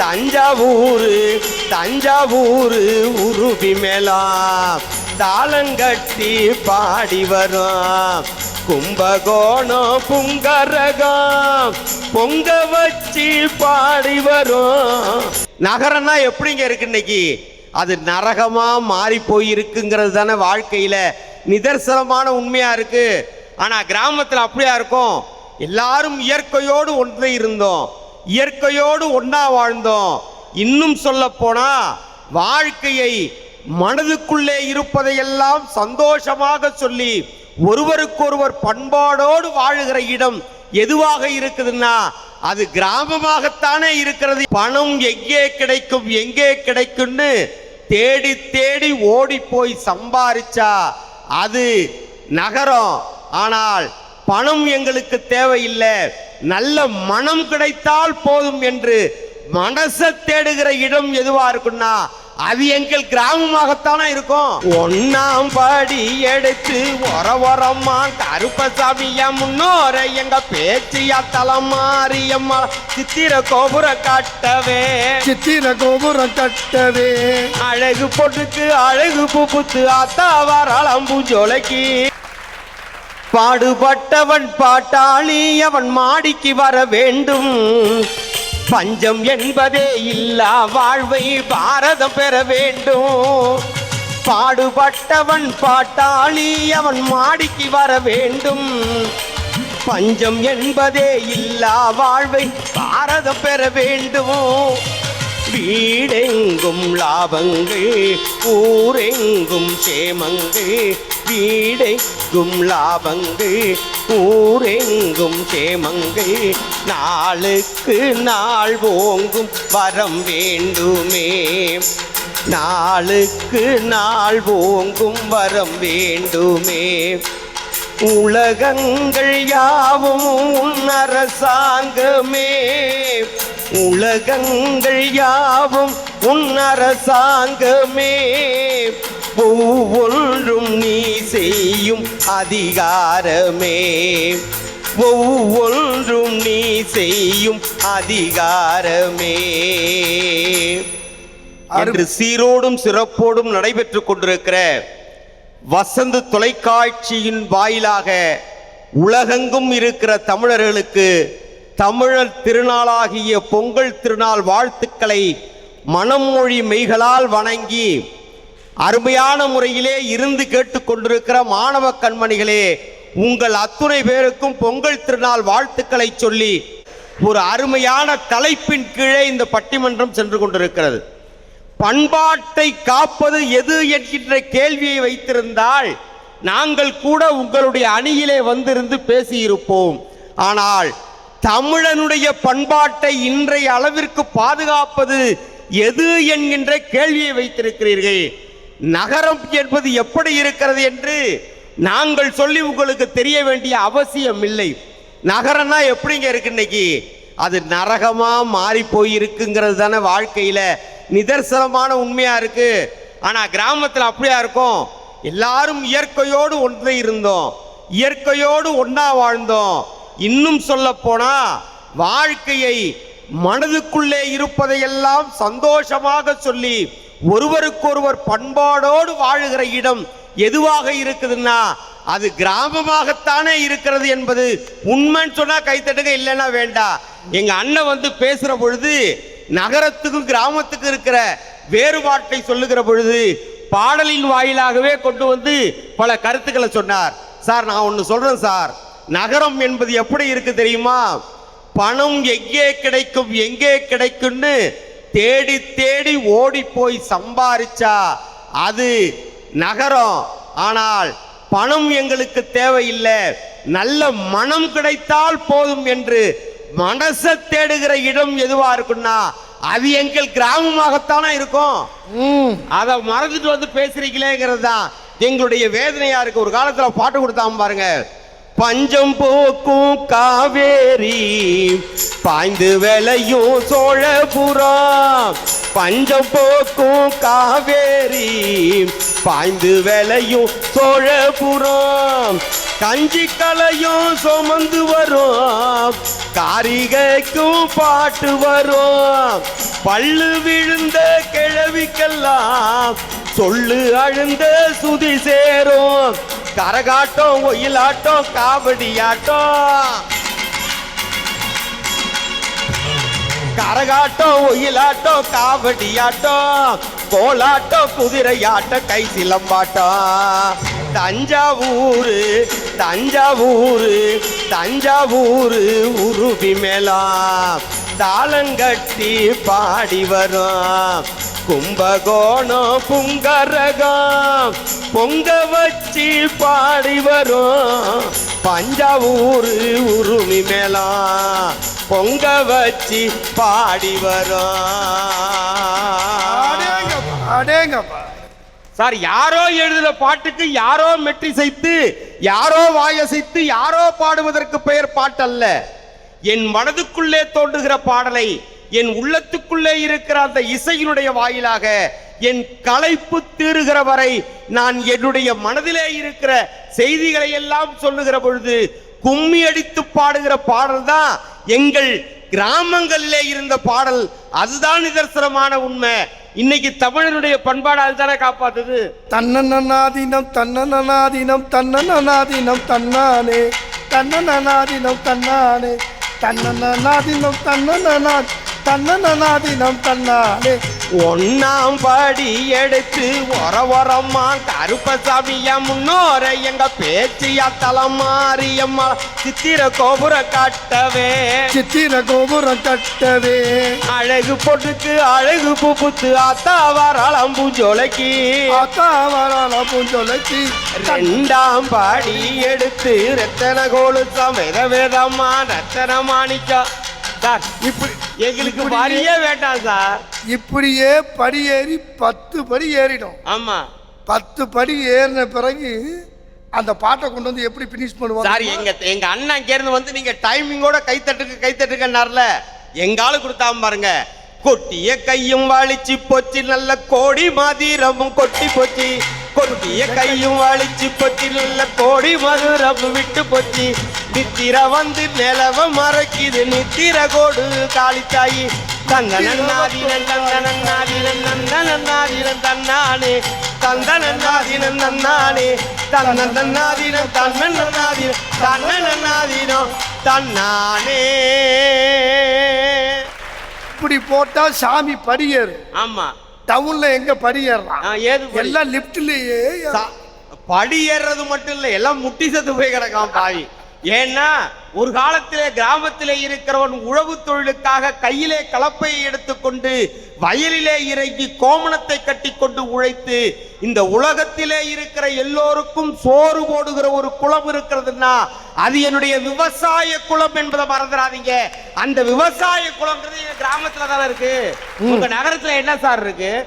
தஞ்சாவூர் தஞ்சாவூர் உருவி மேலா தாளங்கட்டி பாடி வரும். கும்பகோணம் புங்கரகம் பொங்க வச்சு பாடி வரும். நகரம்னா எப்படிங்க இருக்கு இன்னைக்கு? அது நரகமா மாறி போயிருக்குங்கிறது தானே வாழ்க்கையில நிதர்சனமான உண்மையா இருக்கு. ஆனா கிராமத்தில் அப்படியா இருக்கும்? எல்லாரும் இயற்கையோடு ஒன்று இருந்தோம். இயற்கையோடு ஒன்றா வாழ்ந்தோம். இன்னும் சொல்ல போனா வாழ்க்கையை மனதுக்குள்ளே இருப்பதையெல்லாம் சந்தோஷமாக சொல்லி ஒருவருக்கொருவர் பண்பாடோடு வாழுகிற இடம் எதுவாக இருக்குதுன்னா அது கிராமமாகத்தானே இருக்கிறது. பணம் எங்கே கிடைக்கும் எங்கே கிடைக்கும்னு தேடி தேடி ஓடி போய் சம்பாரிச்சா அது நகரம். ஆனால் பணம் எங்களுக்கு தேவையில்லை. நல்ல மனம் கிடைத்தால் போதும் என்று மனசை தேடுகிற இடம் எதுவா இருக்குன்னா அது எங்கள் கிராமமாகத்தானே இருக்கும். ஒன்னாம் படி எடுத்து ஒர ஒரம்மா கருப்பசாமியா முன்னோர எங்க பேச்சியா தலைமாரியம்மா சித்திர கோபுர கட்டவே. சித்திர கோபுரம் கட்டவே. அழகு பொட்டுக்கு அழகு புப்புத்து அத்தா வரலாம் பூஜோலைக்கு பாடுபட்டவன் பாட்டாளி அவன் மாடிக்கு வர வேண்டும். பஞ்சம் என்பதே இல்லா வாழ்வை பாரதம் பெற வேண்டும். பாடுபட்டவன் பாட்டாளி அவன் மாடிக்கு வர வேண்டும். பஞ்சம் என்பதே இல்லா வாழ்வை பாரதம் பெற வேண்டும். வீடெங்கும் லாபங்கள் ஊரெங்கும் சேமங்கள். வீடெங்கும் லாபங்கள் ஊரெங்கும் சேமங்கள். நாளுக்கு நாள் ஓங்கும் வரம் வேண்டுமே. நாளுக்கு நாள் ஓங்கும் வரம் வேண்டுமே. உலகங்கள் யாவும் உன் அரசாங்கமே. உலகங்கள் யாவும் உன் அரசாங்கமே. ஒவ்வொன்றும் நீ செய்யும் அதிகாரமே. ஒவ்வொன்றும் நீ செய்யும் அதிகாரமே. என்று சீரோடும் சிறப்போடும் நடைபெற்றுக் கொண்டிருக்கிற வசந்த தொலைக்காட்சியின் வாயிலாக உலகெங்கும் இருக்கிற தமிழர்களுக்கு தமிழர் திருநாளாகிய பொங்கல் திருநாள் வாழ்த்துக்களை மனமொழி மெய்களால் வணங்கி அருமையான முறையிலே இருந்து கேட்டுக்கொண்டிருக்கிற மாணவ கண்மணிகளே உங்கள் அத்துணை பேருக்கும் பொங்கல் திருநாள் வாழ்த்துக்களை சொல்லி ஒரு அருமையான தலைப்பின் கீழே இந்த பட்டிமன்றம் சென்று கொண்டிருக்கிறது. பண்பாட்டை காப்பது எது என்கின்ற கேள்வியை வைத்திருந்தால் நாங்கள் கூட உங்களுடைய அணியிலே வந்திருந்து பேசியிருப்போம். ஆனால் தமிழனுடைய பண்பாட்டை இன்றைய அளவிற்கு பாதுகாப்பது எது என்கின்ற கேள்வியை வைத்திருக்கிறீர்கள்? நகரம் என்பது எப்படி இருக்கிறது என்று நாங்கள் சொல்லி உங்களுக்கு தெரிய வேண்டிய அவசியம் இல்லை. நகரம்னா எப்படிங்க இருக்கு இன்னைக்கு? அது நரகமா மாறி போயிருக்குங்கிறது தானே வாழ்க்கையில. நிதர்சனமான உண்மையா இருக்கு. ஆனா கிராமத்தில் அப்படியா இருக்கும்? எல்லாரும் இயற்கையோடு ஒன்றே இருந்தோம் இயற்கையோடு ஒன்றா வாழ்ந்தோம். இன்னும் சொல்ல போனா வாழ்க்கையை மனதுக்குள்ளே இருப்பதையெல்லாம் சந்தோஷமாக சொல்லி ஒருவருக்கொருவர் பண்பாடோடு வாழுகிற இடம் எதுவாக இருக்குதுன்னா அது கிராமமாகத்தானே இருக்கிறது என்பது உண்மைன்னு சொன்னா கைத்தட்டுங்க இல்லைன்னா வேண்டாம் எங்க அண்ணன் வந்து பேசுற பொழுது நகரத்துக்கும் கிராமத்துக்கும் இருக்கிற வேறுபாட்டை சொல்லுகிற பொழுது பாடலின் வாயிலாகவே கொண்டு வந்து பல கருத்துக்களை சொன்னார். சார் நான் ஒன்று சொல்றேன் சார். நகரம் என்பது எப்படி இருக்கு தெரியுமா? பணம் எங்கே கிடைக்கும் எங்கே கிடைக்கும்னு தேடி தேடி ஓடி போய் சம்பாரிச்சா அது நகரம். ஆனால் பணம் எங்களுக்கு தேவையில்லை. நல்ல மனம் கிடைத்தால் போதும் என்று மனசை தேடுகிற இடம் எதுவா இருக்குன்னா அது எங்கள் கிராமமாகத்தானே இருக்கும். ம். அதை மறந்துட்டு வந்து பேசுறீங்களேங்கிறது தான் எங்களுடைய வேதனையா இருக்கு. ஒரு காலத்துல பாட்டு கொடுத்தாம பாருங்க. பஞ்சம் போக்கும் காவேரி பாய்ந்து விளையும் சோழபுரம் பஞ்சம் போக்கும் காவேரி பாய்ந்து விளையும் சோழபுரம் கஞ்சி கலையும் சுமந்து வரும் காரிகைக்கும் பாட்டு வரும். பல்லு விழுந்த கிழவிக்கெல்லாம் சொல்லு அழுந்த சுதி சேரும். கரகாட்டம் ஒயிலாட்டம் காவடியாட்டம் கரகாட்டம் ஒயிலாட்டம் காவடியாட்டம் கோலாட்டம் குதிரையாட்டம் கை சிலம்பாட்டம் தஞ்சாவூர் தஞ்சாவூர் தஞ்சாவூர் உருவி மேலாம் தாளங்கட்டி பாடி வரும். கும்பகோணம் புங்கரகம் பொங்க வச்சு பாடி வரும். பஞ்சாவூர் உருமி மேலாம் பொங்க வச்சு பாடி வரும். அடேங்கப்பா சார் யாரோ எழுதின பாட்டுக்கு யாரோ மெட்ரிசைத்து யாரோ வாயசைத்து யாரோ பாடுவதற்கு பெயர் பாட்டல்ல. என் மனதுக்குள்ளே தோன்றுகிற பாடலை என் உள்ளத்துக்குள்ளே இருக்கிற அந்த இசையினுடைய வாயிலாக என் களைப்பு தீருகிற வரை நான் என்னுடைய மனதிலே இருக்கிற செய்திகளை எல்லாம் சொல்லுகிற பொழுது கும்மி அடித்து பாடுகிற பாடல் தான் எங்கள் கிராமங்களிலே இருந்த பாடல். அதுதான் நிதர்சனமான உண்மை. இன்னைக்கு தமிழனுடைய பண்பாடு அதுதானே காப்பாத்துது? தன்னநாதீனம் தன்னநாதீனம் தன்னநாதீனம் தன்னானே. தன்னநாதீனம் தன்னானே. ตันนานาดินตันนานา தன்னநாதீனம் தன்னானே ஒன்னாம் படி எடுத்து ஒர ஒரம்மா கருப்பசாமியா முன்னோர எங்க பேச்சியா தலைமாரியம்மா சித்திர கோபுர கட்டவே. சித்திர கோபுரம் கட்டவே. அழகு பொண்ணுக்கு அழகு புப்புத்து அத்தா வரலாம் பூஞ்சோலைக்கு ஆத்தா வரால பூஞ்சொலைக்கு ரெண்டாம் பாடி எடுத்து ரத்தன கோலுத்தம் வேத வேதம்மா ரத்தன மாணிக்கா. இப்படி எங்களுக்கு வரியே வேண்டாம் சார். இப்படியே படி ஏறி பத்து படி ஏறிடும் ஆமா. பத்து படி ஏறின பிறகு அந்த பாட்டை கொண்டு வந்து எப்படி பினிஷ் சார் பண்ணுவாங்க எங்க எங்க அண்ணன் அங்க இருந்து வந்து நீங்க டைமிங்கோட கை தட்டுக்கு கை தட்டுக்கன்னார்ல எங்க ஆளு கொடுத்தாம பாருங்க. கொட்டிய கையும் வலிச்சு போச்சு நல்ல கோடி மதிரமும் கொட்டி போச்சு. கொட்டிய கையும் வலிச்சு போச்சு நல்ல கோடி மதுரமும் விட்டு போச்சு. நித்திர வந்து நிலவ மறைக்குது. நித்திர கோடு காளித்தாயி. தந்தனன்னாதினன் தந்தனன்னாதினன் நந்தனன்னாதினன் தன்னானே. தந்தனன்னாதினன் நன்னானே தன்னன்னாதினம் தன்னன்னாதினம் தன்னன்னாதினம் தன்னானே. இப்படி போட்டா சாமி படி ஏறும் ஆமா. டவுன்ல எங்க படி ஏறலாம் ஆ, ஏது படி? எல்லாம் லிப்ட்லயே படி ஏறுறது மட்டும் இல்ல எல்லாம் முட்டி செத்து போய் கிடக்கான் பாவி. ஏன்னா ஒரு காலத்திலே கிராமத்திலே இருக்கிறவன் உழவு தொழிலுக்காக கையிலே கலப்பையை எடுத்துக்கொண்டு வயலிலே இறங்கி கோமணத்தை கட்டிக்கொண்டு உழைத்து இந்த உலகத்திலே இருக்கிற எல்லோருக்கும் சோறு போடுகிற ஒரு குளம் இருக்கிறதுன்னா அது என்னுடைய விவசாய குளம் என்பதை மறந்துடாதீங்க. அந்த விவசாய குளம்ன்றது எங்க கிராமத்துல தானே இருக்கு. உங்க நகரத்துல என்ன சார் இருக்கு?